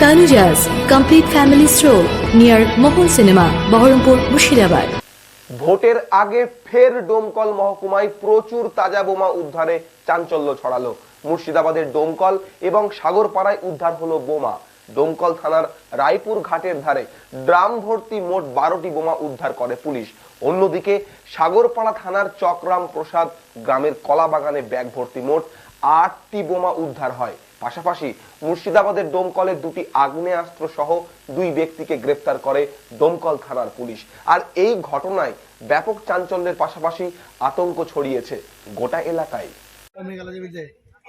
Tanuja's complete family stroll near Mohol Cinema, Baharampur, Mushirabad. ভোটের আগে ফের ডোমকল মহকুমায় প্রচুর তাজা বোমা উদ্ধারে চাঞ্চল্য ছড়ালো। মুর্শিদাবাদের ডোমকল এবং সাগরপাড়ায় উদ্ধার হলো বোমা। ডোমকল থানার রায়পুর ঘাটের ধারে ড্রাম ভর্তি মোট বারোটি বোমা উদ্ধার করে পুলিশ। অন্যদিকে সাগরপাড়া থানার চকরাম প্রসাদ গ্রামের কলা বাগানে ব্যাগ ভর্তি মোট আটটি বোমা উদ্ধার হয়। পাশাপাশি মুর্শিদাবাদের ডোমকলে দুটি আগ্নেয়াস্ত্র সহ দুই ব্যক্তিকে গ্রেপ্তার করে দমকল থানার পুলিশ। আর এই ঘটনায় ব্যাপক চাঞ্চল্যের পাশাপাশি আতঙ্ক ছড়িয়েছে গোটা এলাকায়।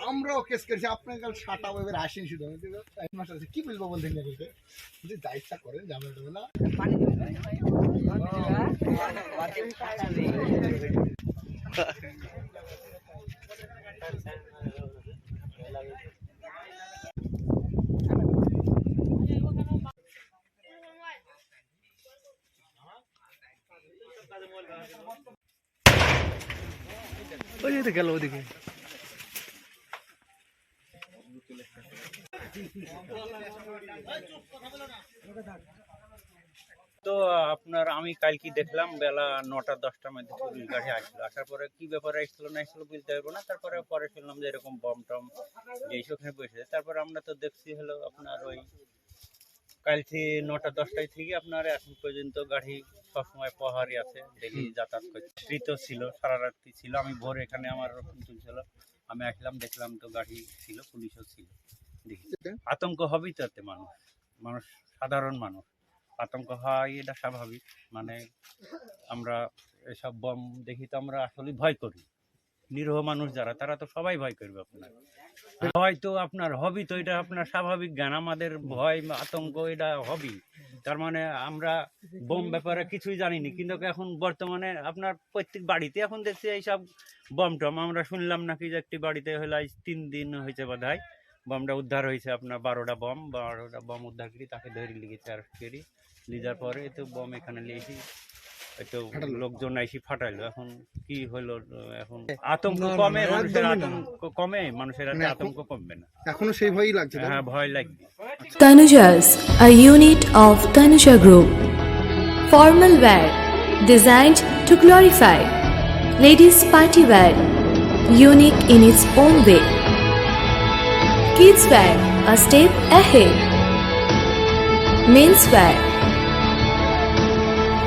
আমরাও কেস করেছি। আপনার কাল সাটা এবার আসেন শুধু। টাইম মাস্টার আছে কি বলব বলতে না। বলতে যদি যা ইচ্ছা করেন না তো, আপনার, আমি কালকে দেখলাম বেলা নটা, দশটার মধ্যে পুলিশ গাড়ি আসলো। আসার পরে কি ব্যাপারে আসছিল না আসছিল বুঝতে পারব না। তারপরে পরে শুনলাম যে এরকম বম টম এইসব বসেছে তারপরে আমরা তো দেখছি হলো আপনার ওই কালকে নটা দশটায় থেকে আপনার এখন পর্যন্ত গাড়ি সবসময় প্রহারই আছে দেখি যাতায়াত করছে। স্মৃত ছিল সারা রাত্রি ছিল আমি ভোর এখানে আমার ছিল আমি আসলাম দেখলাম তো গাড়ি ছিল পুলিশও ছিল দেখি। আতঙ্ক হবেই তো এতে মানুষ মানুষ সাধারণ মানুষ আতঙ্ক হয় এটা স্বাভাবিক মানে আমরা এসব বম দেখি তো আমরা আসলে ভয় করি। নিরীহ মানুষ যারা, তারা তো সবাই ভয় করবে আপনার। ভয় তো আপনার হবি তো এটা আপনার স্বাভাবিক জ্ঞান, আমাদের ভয়, আতঙ্ক, এটা হবি তার মানে আমরা বোম ব্যাপারে কিছুই জানিনি, কিন্তু এখন বর্তমানে আপনার প্রত্যেক বাড়িতে এখন দেখছি এইসব বম টম। আমরা শুনলাম নাকি যে একটি বাড়িতে হলো তিন দিন হয়েছে বোধ হয় বমটা উদ্ধার হয়েছে আপনার বারোটা বম বারোটা বম উদ্ধার করি তাকে ধরে লিখেছে আর করি লিজার পরে তো বম এখানে লিয়েছি একটু লোকজন এসে ফাটাইলো এখন কি হলো এখন আতঙ্ক কমে মানুষের আতঙ্ক কমে মানুষের আতঙ্ক কমবে না এখনও সেই ভয়ই লাগছে হ্যাঁ ভয় লাগবে Tanuja's, a unit of Tanuja Group. Formal wear, designed to glorify. Ladies' party wear, unique in its own way. Kids wear, a step ahead. Men's wear,